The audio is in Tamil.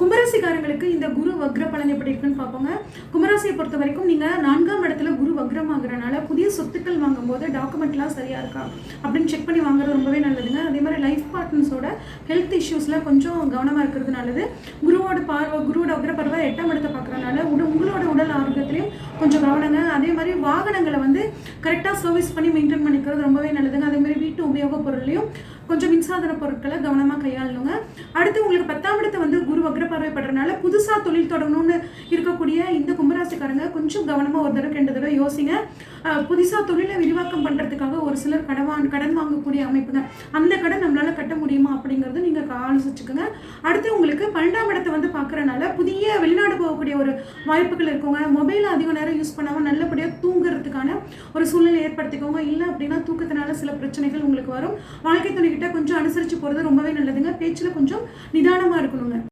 கும்பராசிக்காரங்களுக்கு இந்த குரு வக்ர பலன் எப்படி இருக்குன்னு பார்ப்போங்க. கும்பராசியை பொறுத்த வரைக்கும் நீங்கள் நான்காம் இடத்துல குரு வக்ரம் ஆகுறனால புதிய சொத்துக்கள் வாங்கும்போது டாக்குமெண்ட்லாம் சரியாக இருக்கா? அப்படின்னு செக் பண்ணி வாங்குறது ரொம்பவே நல்லதுங்க. அதே மாதிரி லைஃப் பார்ட்னர்ஸோட ஹெல்த் இஷ்யூஸில் கொஞ்சம் கவனமாக இருக்கிறது நல்லது. குருவோட பார்வை குருவோட வக்ர பார்வை எட்டாம் இடத்தை பார்க்குறனால உட உங்களோட உடல் ஆரோக்கியத்திலையும் கொஞ்சம் கவனங்க. அதே மாதிரி வாகனங்களை வந்து கரெக்டாக சர்வீஸ் பண்ணி மெயின்டைன் பண்ணிக்கிறது ரொம்பவே நல்லதுங்க. அதே மாதிரி வீட்டு உபயோகப் பொருளையும் கொஞ்சம் மின்சாதன பொருட்களை கவனமாக கையாளணுங்க. அடுத்து உங்களுக்கு பத்தாம் இடத்தை வந்து குரு வக்ர பார்வைப்படுறதுனால புதுசாக தொழில் தொடங்கணும்னு இருக்கக்கூடிய இந்த கும்பராசிக்காரங்க கொஞ்சம் கவனமாக ஒரு தடவை ரெண்டு தடவை யோசிங்க. புதுசாக தொழிலை விரிவாக்கம் பண்ணுறதுக்காக ஒரு சிலர் கடன் வாங்க கடன் வாங்கக்கூடிய அமைப்புங்க. அந்த கடன் நம்மளால் கட்ட முடியுமா அப்படிங்கிறது நீங்கள் ஆலோசிச்சுக்கோங்க. அடுத்து உங்களுக்கு பன்னெண்டாம் இடத்தை வந்து பார்க்குறனால புதிய வெளிநாடு போகக்கூடிய ஒரு வாய்ப்புகள் இருக்குங்க. மொபைல் அதிக நேரம் யூஸ் பண்ணாமல் நல்லபடியாக தூங்குறதுக்கான ஒரு சூழ்நிலை ஏற்படுத்திக்கோங்க. இல்லை அப்படின்னா தூக்கத்தினால சில பிரச்சனைகள் உங்களுக்கு வரும். வாழ்க்கை துணைக்கிட்ட கொஞ்சம் அனுசரித்து போகிறது ரொம்பவே நல்லதுங்க. பேச்சில் கொஞ்சம் நிதானமாக இருக்கணுங்க.